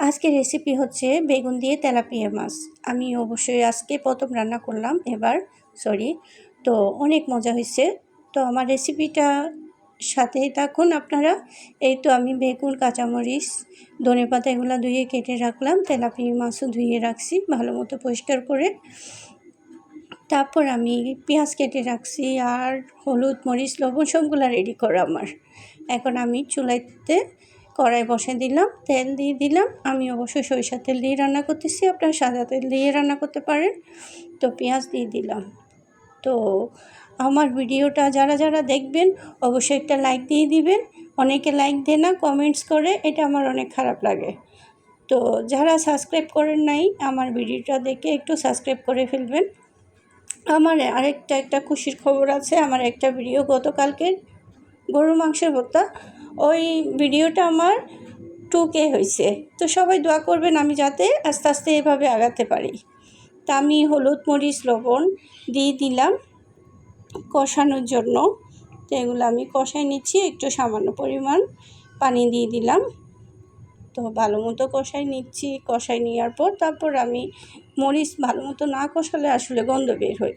আজকে রেসিপি হচ্ছে বেগুন দিয়ে তেলাপিয়া মাছ। আমি অবশ্যই আজকে প্রথম রান্না করলাম, এবার সরি তো অনেক মজা হয়েছে। তো আমার রেসিপিটা সাথেই থাকুন আপনারা। এই তো আমি বেগুন, কাঁচামরিচ, ধনে পাতা এগুলো ধুয়ে কেটে রাখলাম, তেলাপিয়া মাছও ধুয়ে রাখছি ভালো মতো পরিষ্কার করে। তারপর আমি পেঁয়াজ কেটে রাখছি আর হলুদ, মরিচ, লবণ সবগুলো রেডি করা আমার। এখন আমি চুলাইতে কড়াই বসে দিলাম, তেল দিয়ে দিলাম। আমি অবশ্যই সরিষার তেল দিয়ে রান্না করতেছি, আপনারা সাদা তেল দিয়ে রান্না করতে পারেন। তো পেঁয়াজ দিয়ে দিলাম। তো আমার ভিডিওটা যারা যারা দেখবেন, অবশ্যই একটা লাইক দিয়ে দিবেন। অনেকে লাইক দেয় না, কমেন্টস করে, এটা আমার অনেক খারাপ লাগে। তো যারা সাবস্ক্রাইব করেন নাই, আমার ভিডিওটা দেখে একটু সাবস্ক্রাইব করে ফেলবেন। আমার আরেকটা একটা খুশির খবর আছে, আমার একটা ভিডিও গতকালকের গরু মাংসের ভর্তা। ওই ভিডিওটা আমার টু কে হয়েছে। তো সবাই দোয়া করবেন আমি যাতে আস্তে আস্তে এভাবে আগাতে পারি। তা আমি হলুদ মরিচ, লবণ দিয়ে দিলাম কষানোর জন্য। তো এগুলো আমি কষাই নিচ্ছি, একটু সামান্য পরিমাণ পানি দিয়ে দিলাম। তো ভালো মতো কষাই নিচ্ছি কষাই নেওয়ার পর তারপর আমি মরিচ ভালো মতো না কষালে আসলে গন্ধ বের হয়।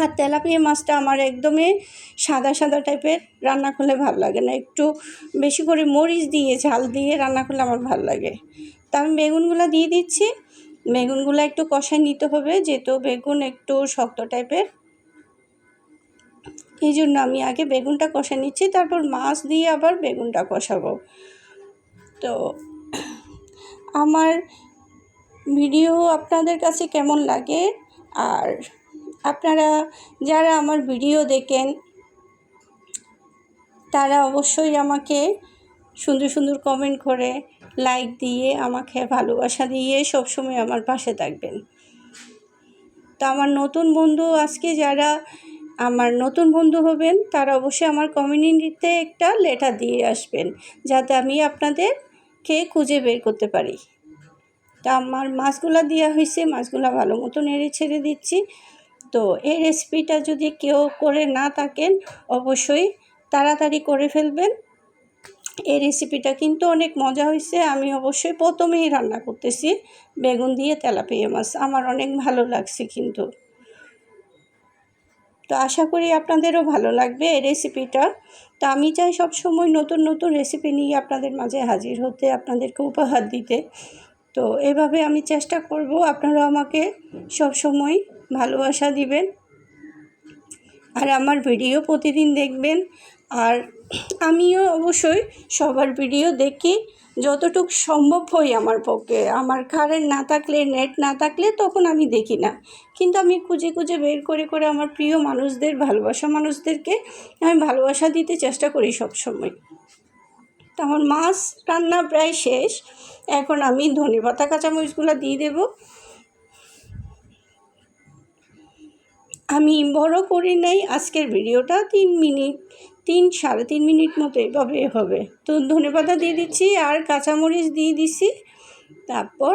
আর তেলাপিয়া মাছটা আমার একদমই সাদা সাদা টাইপের, রান্না করলে ভালো লাগে না। একটু বেশি করে মরিচ দিয়ে, ঝাল দিয়ে রান্না করলে আমার ভালো লাগে। তা আমি বেগুনগুলো দিয়ে দিচ্ছি। বেগুনগুলো একটু কষাই নিতে হবে, যেহেতু বেগুন একটু শক্ত টাইপের। এই জন্য আমি আগে বেগুনটা কষা নিচ্ছি, তারপর মাছ দিয়ে আবার বেগুনটা কষাবো। তো আমার ভিডিও আপনাদের কাছে কেমন লাগে? আর আপনারা যারা আমার ভিডিও দেখেন, তারা অবশ্যই আমাকে সুন্দর সুন্দর কমেন্ট করে লাইক দিয়ে, আমাকে ভালোবাসা দিয়ে সবসময় আমার পাশে থাকবেন। তো আমার নতুন বন্ধু আজকে যারা আমার নতুন বন্ধু হবেন, তারা অবশ্যই আমার কমিউনিটিতে একটা লেটার দিয়ে আসবেন, যাতে আমি আপনাদেরকে খুঁজে বের করতে পারি। তা আমার মাছগুলা দেওয়া হয়েছে, মাছগুলা ভালো মতো নেড়ে ছেড়ে দিচ্ছি। তো এই রেসিপিটা যদি কেউ করে না থাকেন, অবশ্যই তাড়াতাড়ি করে ফেলবেন। এই রেসিপিটা কিন্তু অনেক মজা হয়েছে আমি অবশ্যই প্রথমেই রান্না করতেছি বেগুন দিয়ে তেলাপিয়া মাছ। আমার অনেক ভালো লাগছে কিন্তু। তো আশা করি আপনাদেরও ভালো লাগবে এই রেসিপিটা তো আমি চাই সব সময় নতুন নতুন রেসিপি নিয়ে আপনাদের মাঝে হাজির হতে, আপনাদেরকে উপহার দিতে। তো এভাবে আমি চেষ্টা করব। আপনারা আমাকে সব সময় ভালোবাসা দিবেন। আর আমার ভিডিও প্রতিদিন দেখবেন। আর আমিও অবশ্যই সবার ভিডিও দেখি। যতটুক সম্ভব হই আমার পক্ষে। আমার কারেন্ট না থাকলে, নেট না থাকলে তখন আমি দেখি না। কিন্তু আমি খুঁজে খুঁজে বের করে করে আমার প্রিয় মানুষদের, ভালোবাসা মানুষদেরকে আমি ভালোবাসা দিতে চেষ্টা করি সব সময় তো আমার মাছ রান্না প্রায় শেষ। এখন আমি ধনে পাতা কাঁচামরিচগুলো দিয়ে দেব। আমি বড় করি নাই, আজকের ভিডিওটা তিন মিনিট, তিন, সাড়ে তিন মিনিট মতো এভাবে হবে। তো ধনে পাতা দিয়ে দিচ্ছি আর কাঁচামরিচ দিয়ে দিচ্ছি তারপর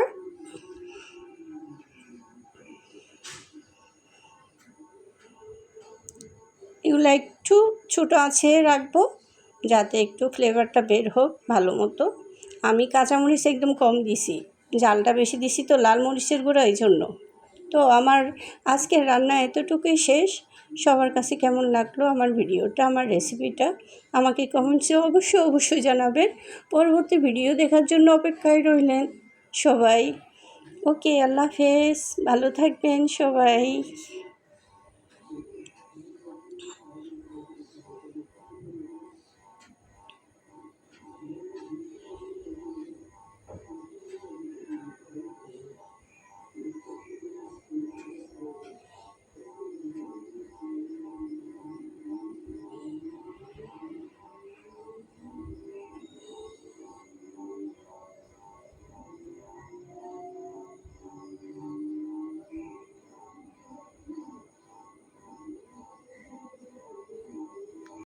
এগুলো একটু ছোটো আছে রাখব, যাতে একটু ফ্লেভারটা বের হোক ভালো মতো। আমি কাঁচামরিচ একদম কম দিছি, জালটা বেশি দিছি তো লাল মরিচের গুঁড়ো এই জন্য তো আমার আজকের রান্না এতটুকুই শেষ। সবার কাছে কেমন লাগল আমার ভিডিওটা, আমার রেসিপিটা, আমাকে কমেন্টসে অবশ্যই অবশ্যই জানাবেন। পরবর্তী ভিডিও দেখার জন্য অপেক্ষায় রইলেন সবাই। ওকে আল্লাহ হাফেজ। ভালো থাকবেন সবাই।